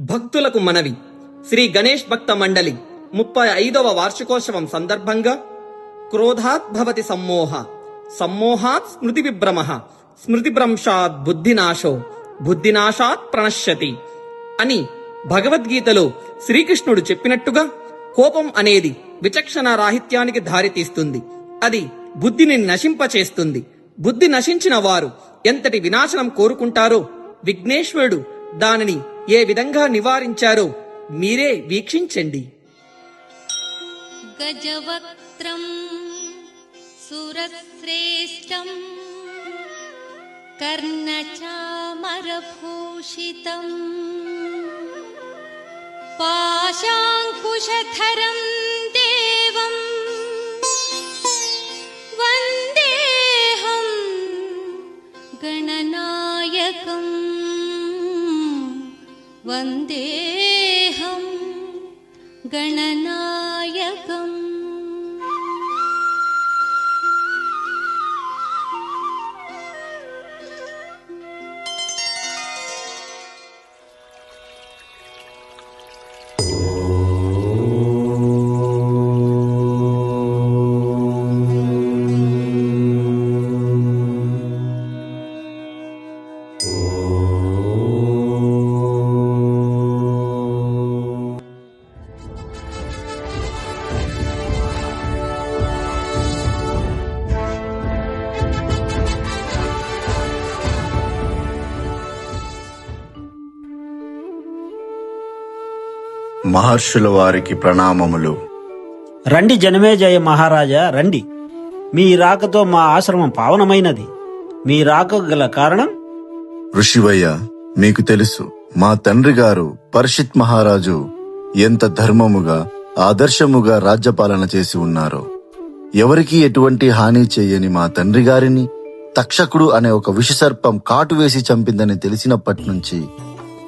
భక్తులకు మనవి. శ్రీ గణేష్ భక్త మండలి ముప్పై ఐదవ వార్షికోత్సవం సందర్భంగా క్రోధాత్ భవతి సమ్మోహ సమ్మోహాత్ స్మృతి విభ్రమ స్మృతి భ్రంశాత్ బుద్ధినాశో బుద్ధినాశాత్ ప్రణశ్యతి అని భగవద్గీతలో శ్రీకృష్ణుడు చెప్పినట్టుగా కోపం అనేది విచక్షణ రాహిత్యానికి దారితీస్తుంది అది బుద్ధిని నశింపచేస్తుంది. బుద్ధి నశించిన వారు ఎంతటి వినాశనం కోరుకుంటారో విఘ్నేశ్వరుడు దానిని ఏ విధంగా నివారించారో మీరే వీక్షించండి गजवक्त्रम् सुरश्रेष्ठम् कर्णचामरभूषितम् पाशाङ्कुशधरम् वन्देऽहं गणना మహర్షుల వారికి ప్రణామములు. రండి జనమేజయ మహారాజా రండి. మీ రాకతో మా ఆశ్రమం పావనమైనది. మీ రాక గల కారణం? ఋషివయ్య మీకు తెలుసు మా తండ్రి గారు పర్షిత్ మహారాజు ఎంత ధర్మముగా ఆదర్శముగా రాజ్యపాలన చేసి ఉన్నారో. ఎవరికీ ఎటువంటి హాని చేయని మా తండ్రి గారిని తక్షకుడు అనే ఒక విషసర్పం కాటు వేసి చంపిందని తెలిసినప్పటి నుంచి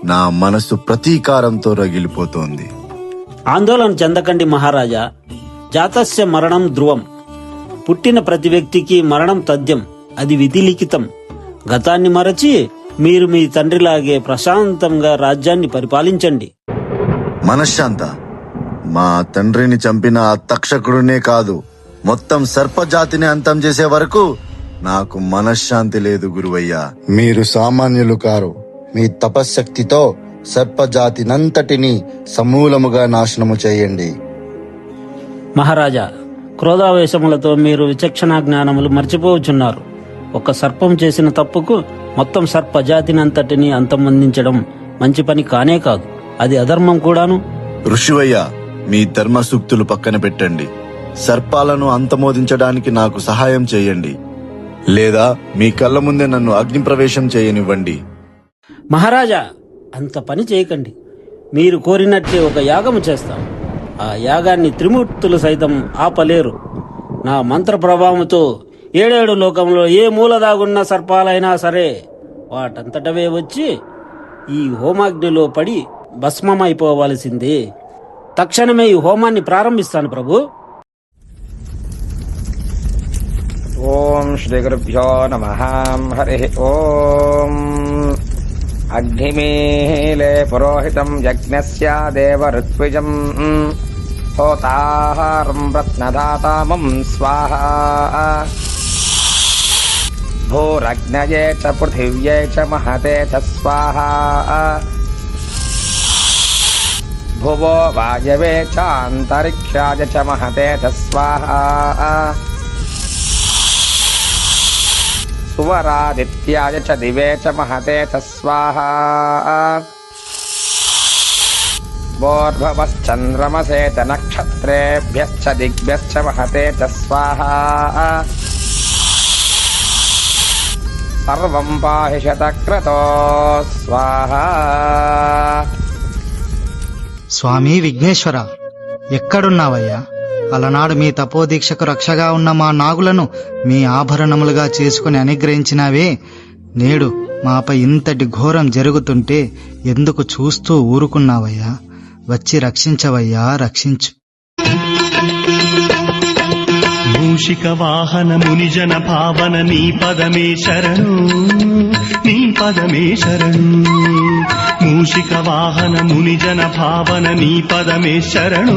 నా మనసు ప్రతీకారంతో రగిలిపోతోంది. ఆందోళన చెందకండి మహారాజా. జాతస్య మరణం ధ్రువం. పుట్టిన ప్రతి వ్యక్తికి మరణం తథ్యం. అది విధిలిఖితం. గతాన్ని మరచి మీరు మీ తండ్రిలాగే ప్రశాంతంగా రాజ్యాన్ని పరిపాలించండి. మనశ్శాంత. మా తండ్రిని చంపిన ఆ తక్షకుడునే కాదు మొత్తం సర్పజాతిని అంతం చేసే వరకు నాకు మనశ్శాంతి లేదు గురువయ్యా. మీరు సామాన్యులు కారు. మీ తపశ్శక్తితో సర్పజాతినంతటిని సమూలముగా నాశనము చేయండి. మహారాజా క్రోధావేశములతో మీరు విచక్షణ జ్ఞానములు మర్చిపోవచ్చున్నారు. ఒక సర్పం చేసిన తప్పుకు మొత్తం సర్ప జాతినంతటిని అంతమొందించడం మంచి పని కానే కాదు. అది అధర్మం కూడాను. ఋషివయ్య మీ ధర్మ సూక్తులు పక్కన పెట్టండి. సర్పాలను అంతమోదించడానికి నాకు సహాయం చేయండి. లేదా మీ కళ్ళ ముందే నన్ను అగ్ని ప్రవేశం చేయనివ్వండి. మహారాజా అంత పని చేయకండి. మీరు కోరినట్టే ఒక యాగము చేస్తాం. ఆ యాగాన్ని త్రిమూర్తులు సైతం ఆపలేరు. నా మంత్ర ప్రభావంతో ఏడేడు లోకంలో ఏ మూల దాగున్న సర్పాలైనా సరే వాటంతటవే వచ్చి ఈ హోమాగ్నిలో పడి భస్మమైపోవలసిందే. తక్షణమే ఈ హోమాన్ని ప్రారంభిస్తాను ప్రభు. ఓం శ్రీ గురుభ్యో నమ. హరి ఓం. అగ్నిమీలే పురోహితం యజ్ఞస్య దేవ ఋత్విజం హోతాహారం రత్నదాతామం స్వాహ. భూరగ్నయే చ పృథివ్యే చ మహతే చ స్వాహ. భువో వాయవే చాంతరిక్షాయ చ మహతే చ స్వాహ. సువరాదిత్యాయ చ దివే చ మహతే చ స్వాహా వోర్భవశ్చంద్రమసే చ నక్షత్రేభ్యశ్చ దిగ్భ్యశ్చ మహతే చ స్వాహా సర్వం పాహి శతక్రతో స్వాహా స్వామి విఘ్నేశ్వర ఎక్కడున్నావయ్యా? అలనాడు మీ తపోదీక్షకు రక్షగా ఉన్న మా నాగులను మీ ఆభరణములుగా చేసుకుని అనుగ్రహించినావే. నేడు మాపై ఇంతటి ఘోరం జరుగుతుంటే ఎందుకు చూస్తూ ఊరుకున్నావయ్యా? వచ్చి రక్షించవయ్యా రక్షించు. మూషిక వాహన మునిజన పావన నీ పదమే శరణు నీ పదమే శరణు. మూషిక వాహన మునిజన భావన నీ పదమే శరణు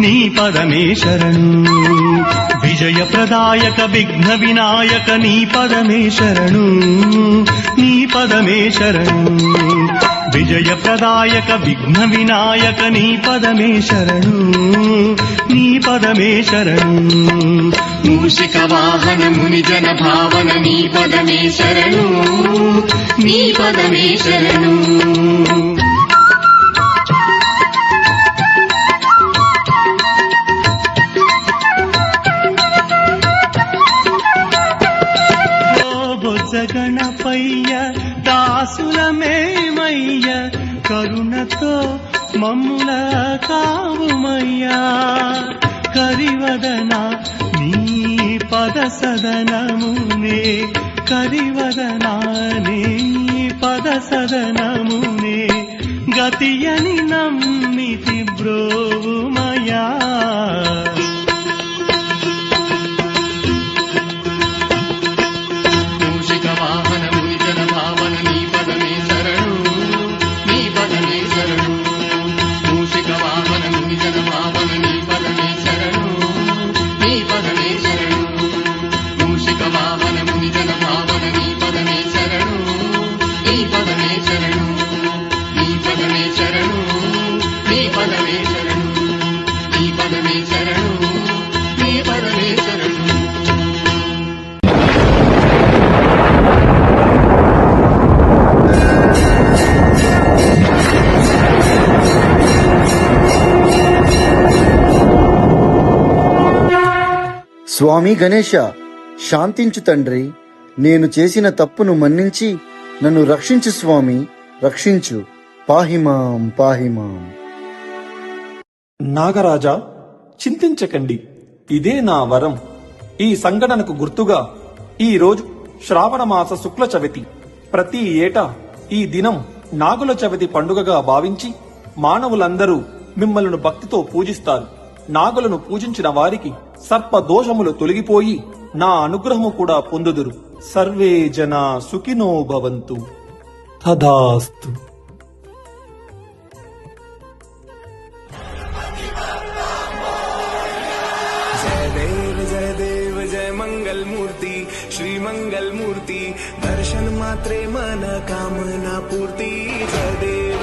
నీ పదమే శరణు. విజయ ప్రదాయక విఘ్న వినాయక నీ పదమే శరణు నీ పదమే శరణు. విజయ ప్రదాయక విఘ్న వినాయక నీ పదమే శరణు నీ పదమే శరణు. మూషిక వాహన మునిజన భావన నీ పదమే శరణు నీ పదమే శరణు. గణపయ్య దాసులమేమయ్య కరుణతో మమ్ముల కావుమయ్యా. కరివదన నీ పద సదనమునే. కరివదన నీ పద సదనమునే. గతియని నమ్మితి బ్రోవుమయా స్వామి గణేశ శాంతించు తండ్రి. నేను చేసిన తప్పును మన్నించి నన్ను రక్షించు స్వామి రక్షించు. పాహిమాం పాహిమాం. నాగరాజా చింతించకండి. ఇదే నా వరం. ఈ సంఘటనకు గుర్తుగా ఈ రోజు శ్రావణ మాస శుక్ల చవితి. ప్రతి ఏటా ఈ దినం నాగుల చవితి పండుగగా భావించి మానవులందరూ మిమ్మల్ని భక్తితో పూజిస్తారు. నాగులను పూజించిన వారికి సర్ప దోషములు తొలగిపోయి నా అనుగ్రహము కూడా పొందుదురు సర్వే జన సుఖినో భవంతు తదాస్తు जय देव जय देव जय मंगल मूर्ति श्री मंगल मूर्ति दर्शन मात्रे मन कामना पूर्ति जय देव